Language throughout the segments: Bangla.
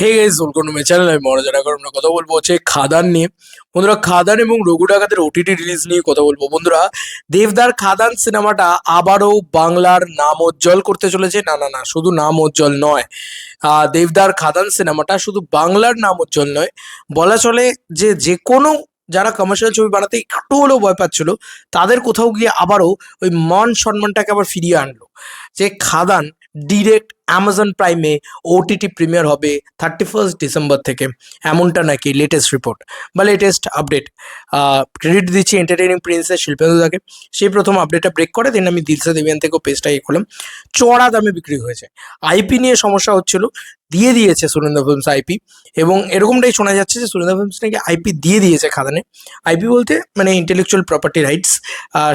হে টু মাই চ্যানেল আমি মনোজ এখন আমরা কথা বলব হচ্ছে খাদান নিয়ে। বন্ধুরা, খাদান এবং রঘু ডাকাতের ওটিটি রিলিজ নিয়ে কথা বলব। বন্ধুরা, দেবদার খাদান সিনেমাটা আবারও বাংলার নাম উজ্জ্বল করতে চলেছে। না না না, শুধু নাম উজ্জ্বল নয়। দেবদার খাদান সিনেমাটা শুধু বাংলার নাম উজ্জ্বল নয়। বলা চলে যে যে কোনো যারা কমার্শিয়াল ছবি বানাতে একটু হলেও ভয় পাচ্ছিল, তাদের কোথাও গিয়ে আবারও ওই মান সম্মানটাকে আবার ফিরিয়ে আনলো। যে খাদান ডিরেক্ট অ্যামাজন প্রাইমে ওটিটি প্রিমিয়ার হবে থার্টি ফার্স্ট ডিসেম্বর থেকে। এমনটা নাকি লেটেস্ট রিপোর্ট বা লেটেস্ট আপডেট ক্রেডিট দিচ্ছি এন্টারটেনিং প্রিন্সের শিল্পেন্দুদাকে সেই প্রথম আপডেটটা ব্রেক করে দেন আমি দিলসা দেবিয়ান থেকেও পেজটা ইয়ে করলাম। চড়া দামে বিক্রি হয়েছে। আইপি নিয়ে সমস্যা হচ্ছিল, দিয়ে দিয়েছে সুরেন্দ্র ফিল্মস আইপি এবং এরকমটাই শোনা যাচ্ছে যে সুরেন্দ্র ফিল্মস নাকি আইপি দিয়ে দিয়েছে খাদানে। আইপি বলতে মানে ইন্টেলেকচুয়াল প্রপার্টি রাইটস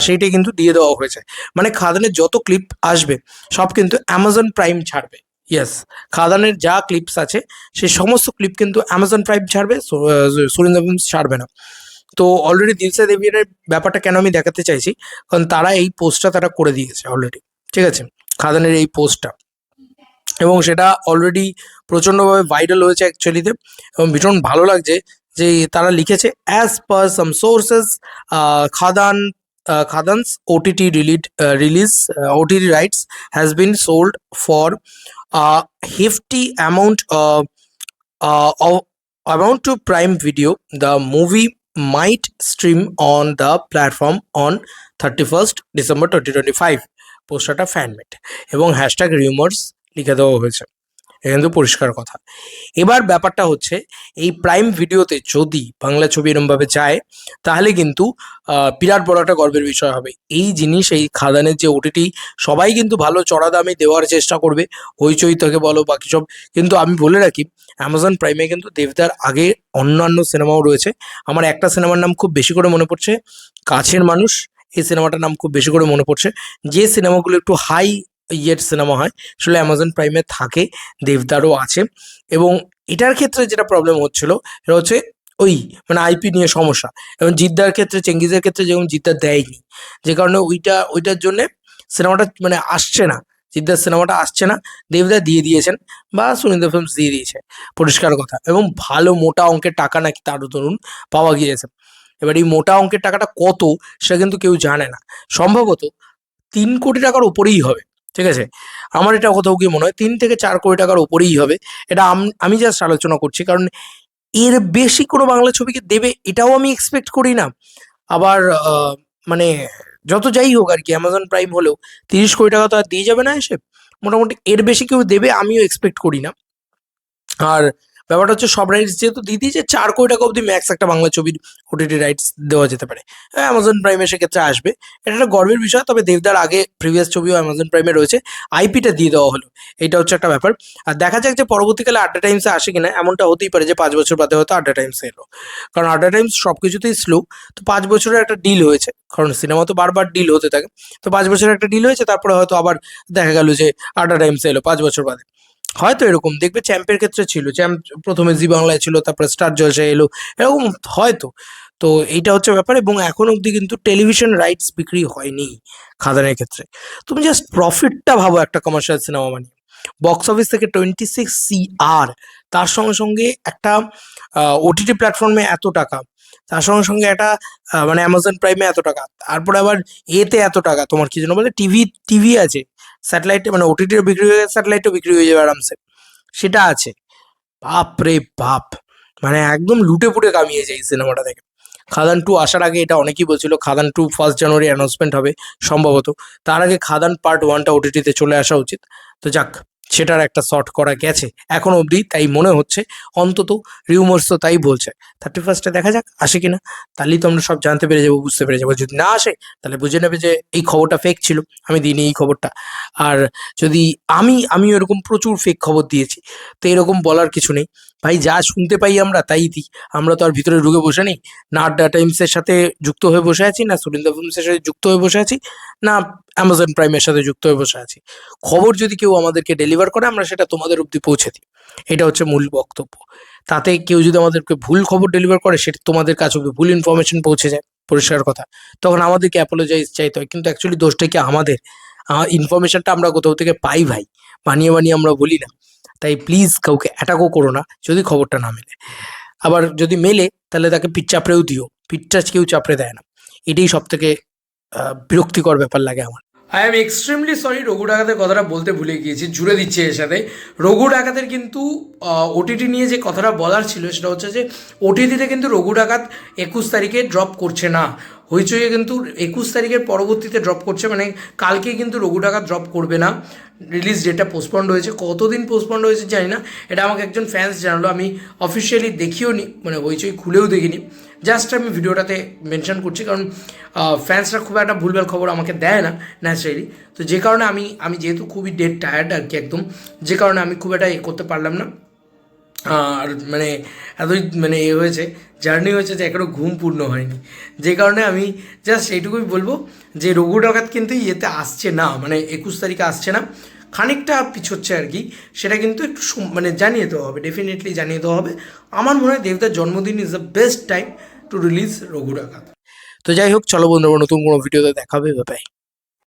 সেইটাই কিন্তু দিয়ে দেওয়া হয়েছে। মানে খাদানের যত ক্লিপ আসবে, সব কিন্তু অ্যামাজন প্রাইম ছাড়বে। ইয়েস খাদানের যা ক্লিপস আছে সেই সমস্ত ক্লিপ কিন্তু অ্যামাজন প্রাইম ছাড়বে সুরেন্দ্র ফিল্মস ছাড়বে না। তো অলরেডি দিলসা দেবিয়ানের ব্যাপারটা কেন আমি দেখাতে চাইছি? কারণ তারা এই পোস্টটা তারা করে দিয়েছে অলরেডি ঠিক আছে? খাদানের এই পোস্টটা এবং সেটা অলরেডি প্রচণ্ডভাবে ভাইরাল হয়েছে অ্যাকচুয়ালিতে এবং ভীষণ ভালো লাগছে যে তারা লিখেছে as per some sources Khadaan Khadaan's OTT release release OTT rights has been sold for hefty amount uh, uh, of amount to prime video the movie might stream on the platform on 31st december 2025 পোস্টারটা ফ্যানমেট এবং হ্যাশট্যাগ রিউমার্স লিখে দেওয়া হয়েছে কিন্তু পরিষ্কার কথা। এবার ব্যাপারটা হচ্ছে, এই প্রাইম ভিডিওতে যদি বাংলা ছবি এরমভাবে যায়, তাহলে কিন্তু বিরাট বড় একটা গর্বের বিষয় হবে। এই জিনিস, এই খাদানের যে ওটিটি সবাই কিন্তু ভালো চড়া দামে দেওয়ার চেষ্টা করবে। হইচই থেকে বলো, বাকি সব। কিন্তু আমি বলে রাখি অ্যামাজন প্রাইমে কিন্তু দেবদার আগে অন্যান্য সিনেমাও রয়েছে। আমার একটা সিনেমার নাম খুব বেশি করে মনে পড়ছে, কাছের মানুষ, এই সিনেমাটার নাম খুব বেশি করে মনে পড়ছে। যে সিনেমাগুলো একটু হাই ইয়ের সিনেমা হয় আসলে অ্যামাজন প্রাইমে থাকে, দেবদারও আছে। এবং এটার ক্ষেত্রে যেটা প্রবলেম হচ্ছিল, সেটা হচ্ছে ওই মানে আইপি নিয়ে সমস্যা। এবং জিদ্দার ক্ষেত্রে, চেঙ্গিজের ক্ষেত্রে যেরকম জিদ্দার দেয়নি, যে কারণে ওইটা, ওইটার জন্যে সিনেমাটা মানে আসছে না, জিদ্দার সিনেমাটা আসছে না, দেবদা দিয়ে দিয়েছেন বা সুনীন্দ্র ফিল্মস দিয়ে দিয়েছে, পরিষ্কার কথা। এবং ভালো মোটা অঙ্কের টাকা নাকি তারও ধরুন পাওয়া গিয়েছে। এবার এই মোটা অঙ্কের টাকাটা কত, সেটা কিন্তু কেউ জানে না। সম্ভবত তিন কোটি টাকার উপরেই হবে। ঠিক আছে? আমার এটা কোথাও গিয়ে মনে হয় তিন থেকে চার কোটি টাকার উপরেই হবে। এটা আমি জাস্ট আলোচনা করছি কারণ এর বেশি কোনো বাংলা ছবিকে দেবে এটাও আমি এক্সপেক্ট করি না। আবার মানে যত যাই হোক আর কি অ্যামাজন প্রাইম হলেও তিরিশ কোটি টাকা তো আর দিয়ে যাবে না এসে। মোটামুটি এর বেশি কেউ দেবে আমিও এক্সপেক্ট করি না। আর ব্যাপারটা হচ্ছে সব রাইটস যেহেতু দিয়ে দিয়েছে চার কোটি টাকা অবধি ম্যাক্স একটা বাংলা ছবির ওটিটি রাইটস দেওয়া যেতে পারে। হ্যাঁ অ্যামাজন প্রাইমে সেক্ষেত্রে আসবে। এটা একটা গর্বের বিষয়, তবে দেবদার আগে প্রিভিয়াস ছবিও অ্যামাজন প্রাইমে রয়েছে। আইপিটা দিয়ে দেওয়া হলো। এটা হচ্ছে একটা ব্যাপার। আর দেখা যাক যে পরবর্তীকালে আড্ডা টাইমসে আসে কিনা, এমনটা হতেই পারে যে পাঁচ বছর বাদে হয়তো আড্ডা টাইমসে এলো। কারণ আড্ডা টাইমস সব কিছুতেই স্লো তো পাঁচ বছরের একটা ডিল হয়েছে। কারণ সিনেমা তো বারবার ডিল হতে থাকে। তো পাঁচ বছরের একটা ডিল হয়েছে, তারপরে হয়তো আবার দেখা গেল যে আড্ডা টাইমসে এলো পাঁচ বছর বাদে। হয়তো এরকম, দেখবে চ্যাম্পের ক্ষেত্রে ছিল চ্যাম্প প্রথমে জি বাংলায় ছিল, তারপরে স্টার জলসায় এলো, এরকম হয়তো। তো এইটা হচ্ছে ব্যাপার এবং এখন অবধি কিন্তু টেলিভিশন রাইটস বিক্রি হয়নি খাদানের ক্ষেত্রে। তুমি জাস্ট প্রফিটটা ভাবো একটা কমার্শিয়াল সিনেমা মানে বক্স অফিস থেকে টোয়েন্টি সিক্স সি আর তার সঙ্গে সঙ্গে একটা ওটিটি প্ল্যাটফর্মে এত টাকা, তার সঙ্গে সঙ্গে একটা মানে অ্যামাজন প্রাইমে এত টাকা, তারপরে আবার এতে এত টাকা, তোমার কি জন্য বলে টিভি টিভি আছে স্যাটেলাইটে মানে ওটিটিও বিক্রি হয়ে গেছে স্যাটেলাইটও বিক্রি হয়ে যাবে আরামসে। সেটা আছে। বাপ রে বাপ। মানে একদম লুটে পুটে কামিয়েছে এই সিনেমাটা থেকে খাদান টু আসার আগে এটা অনেকেই বলছিল, Khadaan two first January announcement হবে সম্ভবত। তার আগে খাদান পার্ট ওয়ানটা ওটিটিতে চলে আসা উচিত। তো যাক সেটার একটা শর্ট করা গেছে। এখন অবধি তাই মনে হচ্ছে, অন্তত রিউমার্স তো তাই বলছে। থার্টি ফার্স্টে দেখা যাক, আসে কি না তাহলেই তো আমরা সব জানতে পেরে যাব, বুঝতে পেরে যাব। যদি না আসে, তাহলে বুঝে নেবে যে এই খবরটা ফেক ছিল, আমি দিইনি এই খবরটা। আর যদি আমি আমি এরকম প্রচুর ফেক খবর দিয়েছি, তো এরকম বলার কিছু নেই। ভাই, যা শুনতে পাই আমরা, তাই দিই। আমরা তো আর ভিতরে ঢুকে বসে নেই। না আড্ডা টাইমসের সাথে যুক্ত হয়ে বসে আছি, না সুরিন্দা ফিল্মসের সাথে যুক্ত হয়ে বসে আছি, না অ্যামাজন প্রাইমের সাথে যুক্ত হয়ে বসে আছি। খবর যদি কেউ আমাদেরকে ডেলিভার করে, আমরা সেটা তোমাদের অবধি পৌঁছে দিই। এটা হচ্ছে মূল বক্তব্য। তাতে কেউ যদি আমাদেরকে ভুল খবর ডেলিভার করে, সেটা তোমাদের কাছে ভুল ইনফরমেশন পৌঁছে যায়, পরিষ্কার কথা। তখন আমাদেরকে অ্যাপোলোজাইজ চাইতে হয়, কিন্তু অ্যাকচুয়ালি দোষটা কি আমাদের? ইনফরমেশনটা আমরা কোথাও থেকে পাই ভাই। বানিয়ে বানিয়ে আমরা বলি না। তাই প্লিজ কাউকে অ্যাটাকও করো না, যদি খবরটা না মেলে। আবার যদি মেলে, তাহলে তাকে পিঠ চাপড়েও দিও। পিঠটা কেউ চাপড়ে দেয় না। এটাই সব থেকে বিরক্তিকর ব্যাপার লাগে আমার। I am extremely sorry Raghu ডাকাতের কথাটা বলতে ভুলে গিয়েছি, জুড়ে দিচ্ছে এর সাথে। রঘু ডাকাতের কিন্তু ওটিটি নিয়ে যে কথাটা বলার ছিল, সেটা হচ্ছে যে ওটিটিতে কিন্তু রঘু ডাকাত একুশ তারিখে ড্রপ করছে না। হইচইয়ে কিন্তু একুশ তারিখের পরবর্তীতে ড্রপ করছে মানে কালকে কিন্তু রঘু ডাকাত ড্রপ করবে না। রিলিজ ডেটটা পোস্টপন্ড হয়েছে কতদিন পোস্টপন্ড হয়েছে জানি না। এটা আমাকে একজন ফ্যান্স জানালো। আমি অফিসিয়ালি দেখিও নি মানে হইচই খুলেও দেখিনি। জাস্ট আমি ভিডিওটাতে মেনশন করছি, কারণ ফ্যান্সরা খুব একটা ভুলভাল খবর আমাকে দেয় না ন্যাচারালি তো যে কারণে আমি আমি যেহেতু খুবই ডেট টায়ার্ড আর কি একদম, যে কারণে আমি খুব একটা এ করতে পারলাম না। আর মানে এতই মানে এ হয়েছে, জার্নি হয়েছে যে এখনও ঘুম পূর্ণ হয়নি। যে কারণে আমি জাস্ট এইটুকুই বলব যে রঘু ডাকাত কিন্তু ইয়েতে আসছে না মানে একুশ তারিখে আসছে না। খানিকটা পিছোচ্ছে আর কি, সেটা কিন্তু একটু মানে জানিয়ে দেওয়া হবে ডেফিনেটলি জানিয়ে দেওয়া হবে। আমার মনে হয় দেবদার জন্মদিন is the best time to release Raghu Dakat তো যাই হোক, চলো বন্ধুরা, নতুন কোনো ভিডিওতে দেখাবে বাই